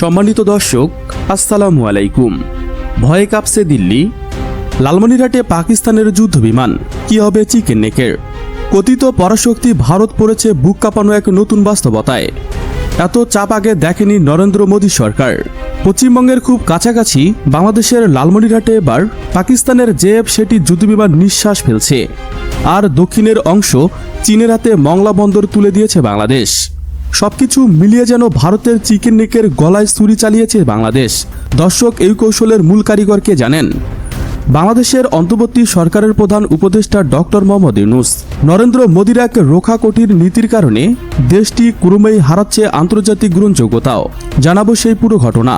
সম্মানিত দর্শক, আসসালামু আলাইকুম। ভয়ে কাঁপছে দিল্লি, লালমনিরহাটে পাকিস্তানের যুদ্ধ বিমান কি হবে চিকেন নেকের? কথিত পরাশক্তি ভারত পড়েছে বুক কাঁপানো এক নতুন বাস্তবতায়। এত চাপ আগে দেখেনি নরেন্দ্র মোদী সরকার। পশ্চিমবঙ্গের খুব কাছাকাছি বাংলাদেশের লালমনিরহাটে এবার পাকিস্তানের জেএফ সেটি যুদ্ধবিমান নিঃশ্বাস ফেলছে। আর দক্ষিণের অংশ চীনের হাতে মংলা বন্দর তুলে দিয়েছে বাংলাদেশ। সবকিছু মিলিয়ে যেন ভারতের চিকেন নেকের গলায় ছুরি চালিয়েছে বাংলাদেশ। দর্শক এই কৌশলের মূল কারিগরকে জানেন। বাংলাদেশের অন্তর্বর্তী সরকারের প্রধান উপদেষ্টা ডক্টর মোহাম্মদ ইউনুস। নরেন্দ্র মোদীর এক রোখাকটির নীতির কারণে দেশটি ক্রমেই হারাচ্ছে আন্তর্জাতিক গ্রহণযোগ্যতাও। জানাব সেই পুরো ঘটনা।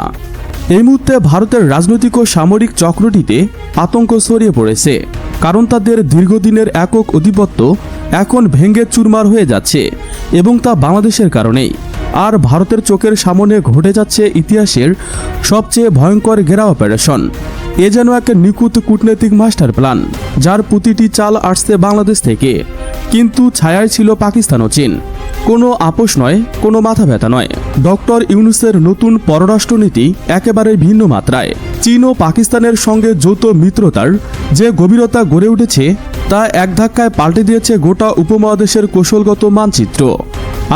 এই মুহূর্তে ভারতের রাজনৈতিক ও সামরিক চক্রটিতে আতঙ্ক ছড়িয়ে পড়েছে। কারণ তাদের দীর্ঘদিনের একক অধিপত্য এখন ভেঙ্গে চুরমার হয়ে যাচ্ছে এবং তা বাংলাদেশের কারণেই। আর ভারতের চোখের সামনে ঘটে যাচ্ছে ইতিহাসের সবচেয়ে ভয়ঙ্কর ঘেরা অপারেশন। এ যেন এক নিখুঁত কূটনৈতিক মাস্টার প্ল্যান যার প্রতিটি চাল আসছে বাংলাদেশ থেকে। কিন্তু ছায়ায় ছিল পাকিস্তান ও চীন। কোনো আপোষ নয়, কোনো মাথা ব্যথা নয়। ডক্টর ইউনুসের নতুন পররাষ্ট্রনীতি একেবারে ভিন্ন মাত্রায়। চীন ও পাকিস্তানের সঙ্গে যৌথ মিত্রতার যে গভীরতা গড়ে উঠেছে, তা এক ধাক্কায় পাল্টে দিয়েছে গোটা উপমহাদেশের কৌশলগত মানচিত্র।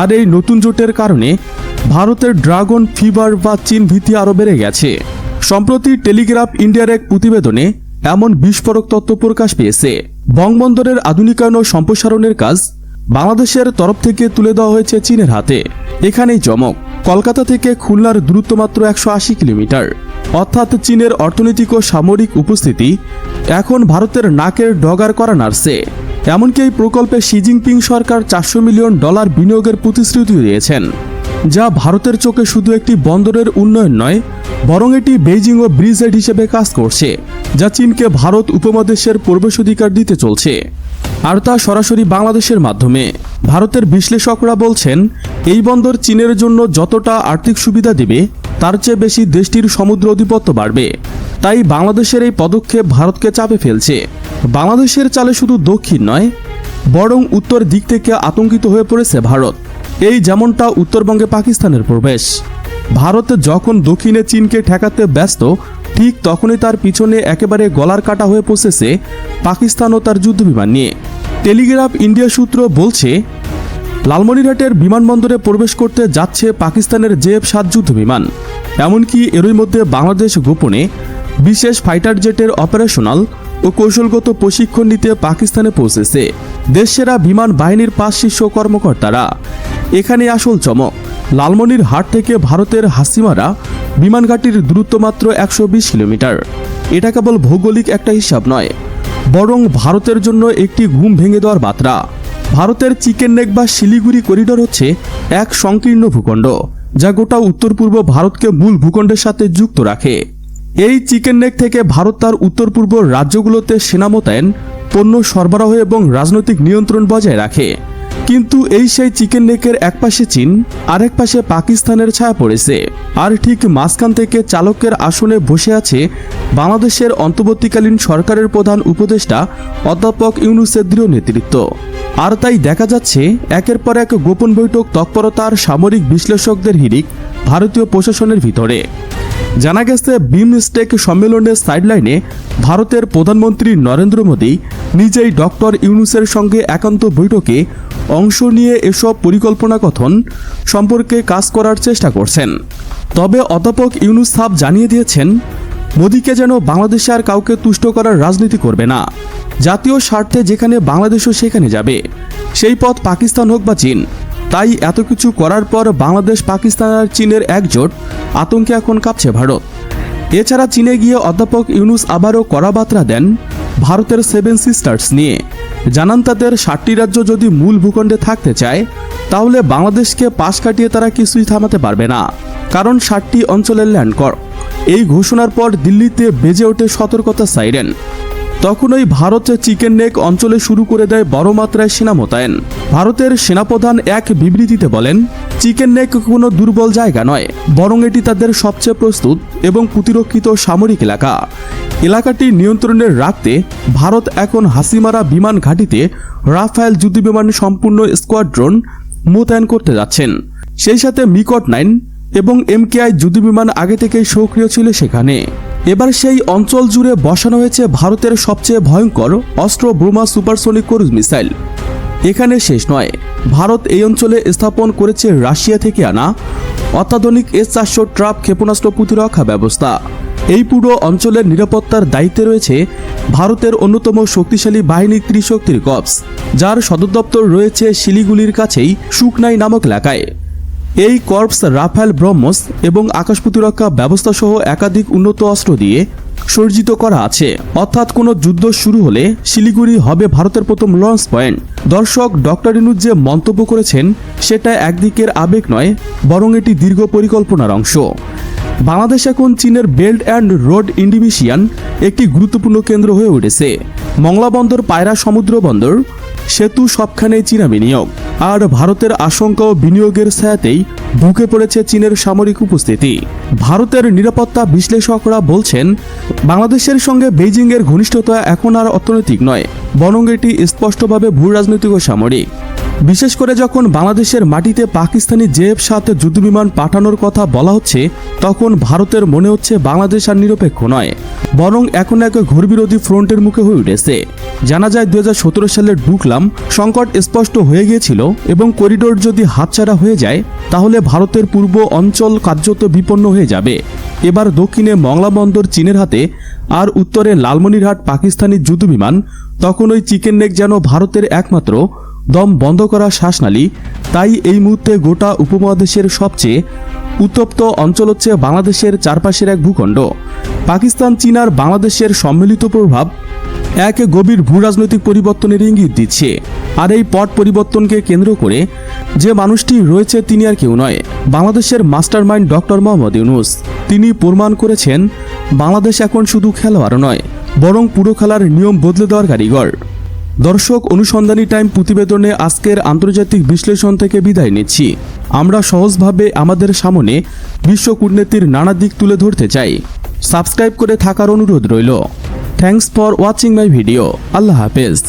আর এই নতুন জোটের কারণে ভারতের ড্রাগন, ফিভার বা চীন ভীতি আরও বেড়ে গেছে। সম্প্রতি টেলিগ্রাফ ইন্ডিয়ার এক প্রতিবেদনে এমন বিস্ফোরক তথ্য প্রকাশ পেয়েছে। বঙ্গবন্দরের আধুনিকায়ন ও সম্প্রসারণের কাজ বাংলাদেশের তরফ থেকে তুলে দেওয়া হয়েছে চীনের হাতে। এখানেই চমক কলকাতা থেকে খুলনার দূরত্ব মাত্র একশো আশি কিলোমিটার। অর্থাৎ চীনের অর্থনৈতিক ও সামরিক উপস্থিতি এখন ভারতের নাকের ডগার করা নাড়ছে। এমনকি এই প্রকল্পে শি জিনপিং সরকার চারশো মিলিয়ন ডলার বিনিয়োগের প্রতিশ্রুতি দিয়েছেন, যা ভারতের চোখে শুধু একটি বন্দরের উন্নয়ন নয়, বরং এটি বেইজিং ও ব্রিজেড হিসেবে কাজ করছে, যা চীনকে ভারত উপমহাদেশের প্রবেশাধিকার দিতে চলছে, আর তা সরাসরি বাংলাদেশের মাধ্যমে। ভারতের বিশ্লেষকরা বলছেন, এই বন্দর চীনের জন্য যতটা আর্থিক সুবিধা দেবে, তার চেয়ে বেশি দেশটির সমুদ্র অধিপত্য বাড়বে। তাই বাংলাদেশের এই পদক্ষেপ ভারতকে চাপে ফেলছে। বাংলাদেশের চালে শুধু দক্ষিণ নয়, বরং উত্তর দিক থেকে আতঙ্কিত হয়ে পড়েছে ভারত। এই যেমনটা উত্তরবঙ্গে পাকিস্তানের প্রবেশ। ভারত যখন দক্ষিণে চীনকে ঠেকাতে ব্যস্ত, ঠিক তখনই তার পিছনে একেবারে গলার কাটা হয়ে পৌঁছেছে পাকিস্তান ও তার যুদ্ধবিমান নিয়ে। টেলিগ্রাফ ইন্ডিয়া সূত্র বলছে, লালমনিরহাটের বিমানবন্দরে প্রবেশ করতে যাচ্ছে পাকিস্তানের জেএফ সাত যুদ্ধ বিমান। এমনকি এরই মধ্যে বাংলাদেশ গোপনে বিশেষ ফাইটার জেটের অপারেশনাল ও কৌশলগত প্রশিক্ষণ নিতে পাকিস্তানে পৌঁছেছে দেশসেরা বিমান বাহিনীর পাঁচ শীর্ষ কর্মকর্তারা। এখানে আসল চমক লালমনির হাট থেকে ভারতের হাসিমারা বিমানঘাটির দূরত্ব মাত্র একশো বিশ কিলোমিটার। এটা কেবল ভৌগোলিক একটা হিসাব নয় বরং ভারতের জন্য একটি ঘুম ভেঙে দেওয়ার বার্তা ভারতের চিকেন নেক বা শিলিগুড়ি করিডোর হচ্ছে এক সংকীর্ণ ভূখণ্ড, যা গোটা উত্তর পূর্ব ভারতকে মূল ভূখণ্ডের সাথে যুক্ত রাখে। এই চিকেন নেক থেকে ভারত তার উত্তর পূর্ব রাজ্যগুলোতে সেনা মোতায়েন, পণ্য সরবরাহ এবং রাজনৈতিক নিয়ন্ত্রণ বজায় রাখে। কিন্তু এই সেই চিকেন নেকের এক পাশে চীন, আরেক পাশে পাকিস্তানের ছায়া পড়েছে। আর ঠিক মাঝখান থেকে চালকের আসনে বসে আছে বাংলাদেশের অন্তর্বর্তীকালীন সরকারের প্রধান উপদেষ্টা অধ্যাপক ইউনুসের নেতৃত্ব। আর তাই দেখা যাচ্ছে, একের পর এক গোপন বৈঠক তৎপরতার সামরিক বিশ্লেষকদের হিরিক ভারতীয় প্রশাসনের ভিতরে। জানা গেছে বিমস্টেক সম্মেলনের সাইডলাইনে ভারতের প্রধানমন্ত্রী নরেন্দ্র মোদী নিজেই ডক্টর ইউনুসের সঙ্গে একান্ত বৈঠকে অংশ নিয়ে এসব পরিকল্পনা কথন সম্পর্কে কাজ করার চেষ্টা করছেন। তবে অধ্যাপক ইউনুস সাব জানিয়ে দিয়েছেন, মোদীকে যেন বাংলাদেশে আর কাউকে তুষ্ট করার রাজনীতি করবে না। জাতীয় স্বার্থে যেখানে বাংলাদেশও সেখানে যাবে। সেই পথ পাকিস্তান হোক বা চীন, তাই এত কিছু করার পর বাংলাদেশ, পাকিস্তান আর চীনের একজোট আতঙ্কে এখন কাঁপছে ভারত। এছাড়া চীনে গিয়ে অধ্যাপক ইউনুস আবারও কড়া বার্তা দেন ভারতের সেভেন সিস্টার্স নিয়ে। জানান তাদের ষাটটি রাজ্য যদি মূল ভূখণ্ডে থাকতে চায়, তাহলে বাংলাদেশকে পাশ কাটিয়ে তারা কিছুই থামাতে পারবে না। কারণ ষাটটি অঞ্চলের ল্যান্ড কর এই ঘোষণার পর দিল্লিতে বেজে ওঠে সতর্কতা সাইরেন। তখনই ভারত চিকেন নেক অঞ্চলে শুরু করে দেয় বড় মাত্রায় সেনা মোতায়েন। ভারতের সেনাপ্রধান এক বিবৃতিতে বলেন, চিকেন নেক কোনো দুর্বল জায়গা নয়, বরং এটি তাদের সবচেয়ে প্রস্তুত এবং প্রতিরক্ষিত সামরিক এলাকা। এলাকাটি নিয়ন্ত্রণে রাখতে ভারত এখন হাসিমারা বিমান ঘাঁটিতে রাফায়েল যুদ্ধবিমান সম্পূর্ণ স্কোয়াড্রন মোতায়েন করতে যাচ্ছেন। সেই সাথে মিকট নাইন এবং এমকেআই যুদ্ধবিমান আগে থেকেই সক্রিয় ছিল সেখানে। এবার সেই অঞ্চল জুড়ে বসানো হয়েছে ভারতের সবচেয়ে ভয়ঙ্কর অস্ত্র ব্রোমা সুপারসোনিক ক্রুজ মিসাইল। এখানে শেষ নয়। ভারত এই অঞ্চলে স্থাপন করেছে রাশিয়া থেকে আনা অত্যাধুনিক এস চারশো ট্রাপ ক্ষেপণাস্ত্র প্রতিরক্ষা ব্যবস্থা। এই পুরো অঞ্চলের নিরাপত্তার দায়িত্বে রয়েছে ভারতের অন্যতম শক্তিশালী বাহিনী ত্রিশক্তির কপস যার সদর দপ্তর রয়েছে শিলিগুড়ির কাছেই সুকনাই নামক এলাকায়। এই কর্পস রাফেল ব্রহ্মস এবং আকাশ প্রতিরক্ষা ব্যবস্থা সহ একাধিক উন্নত অস্ত্র দিয়ে সজ্জিত করা আছে। অর্থাৎ কোনো যুদ্ধ শুরু হলে শিলিগুড়ি হবে ভারতের প্রথম লঞ্চ পয়েন্ট। দর্শক ডক্টর ইনুজ যে মন্তব্য করেছেন, সেটা একদিকের আবেগ নয়, বরং এটি দীর্ঘ পরিকল্পনার অংশ। বাংলাদেশ এখন চীনের বেল্ট অ্যান্ড রোড ইন্ডিভিশিয়ান একটি গুরুত্বপূর্ণ কেন্দ্র হয়ে উঠেছে। মংলা বন্দর, পায়রা সমুদ্র বন্দর, সেতু সবখানেই চীনা বিনিয়োগ। আর ভারতের আশঙ্কা ও বিনিয়োগের ছায়াতেই ঢুকে পড়েছে চীনের সামরিক উপস্থিতি। ভারতের নিরাপত্তা বিশ্লেষকরা বলছেন, বাংলাদেশের সঙ্গে বেইজিংয়ের ঘনিষ্ঠতা এখন আর অর্থনৈতিক নয়, বরং এটি স্পষ্টভাবে ভূ রাজনৈতিক ও সামরিক। বিশেষ করে যখন বাংলাদেশের মাটিতে পাকিস্তানি জেএফ সাথে যুদ্ধবিমান পাঠানোর কথা বলা হচ্ছে, তখন ভারতের মনে হচ্ছে বাংলাদেশ আর নিরপেক্ষ নয়, বরং এখন এক ঘোরবিরোধী ফ্রন্টের মুখে হয়ে উঠেছে। জানা যায় দুহাজার সতেরো সালে ঢুকলাম, সংকট স্পষ্ট হয়ে গিয়েছিল এবং করিডোর যদি হাতছাড়া হয়ে যায়, তাহলে ভারতের পূর্ব অঞ্চল কার্যত বিপন্ন হয়ে যাবে। এবার দক্ষিণে মংলা বন্দর চীনের হাতে আর উত্তরে লালমনিরহাট পাকিস্তানি যুদ্ধবিমান, তখন ওই চিকেন নেক যেন ভারতের একমাত্র দম বন্ধ করা শ্বাসনালী, তাই এই মুহূর্তে গোটা উপমহাদেশের সবচেয়ে উত্তপ্ত অঞ্চল হচ্ছে বাংলাদেশের চারপাশের এক ভূখণ্ড। পাকিস্তান চীন আর বাংলাদেশের সম্মিলিত প্রভাব এক গভীর ভূ রাজনৈতিক পরিবর্তনের ইঙ্গিত দিচ্ছে। আর এই পট পরিবর্তনকে কেন্দ্র করে যে মানুষটি রয়েছে তিনি আর কেউ নয়, বাংলাদেশের master mind doctor Muhammad Yunus. তিনি প্রমাণ করেছেন, বাংলাদেশ এখন শুধু খেলোয়াড় নয়, বরং পুরো খেলার নিয়ম বদলে দেওয়ার কারিগর। দর্শক অনুসন্ধানী টাইম প্রতিবেদনে আজকের আন্তর্জাতিক বিশ্লেষণ থেকে বিদায় নিচ্ছি। আমরা সহজভাবে আমাদের সামনে বিশ্ব কূটনীতির নানা দিক তুলে ধরতে চাই। সাবস্ক্রাইব করে থাকার অনুরোধ রইল। Thanks for watching my video. আল্লাহ হাফেজ।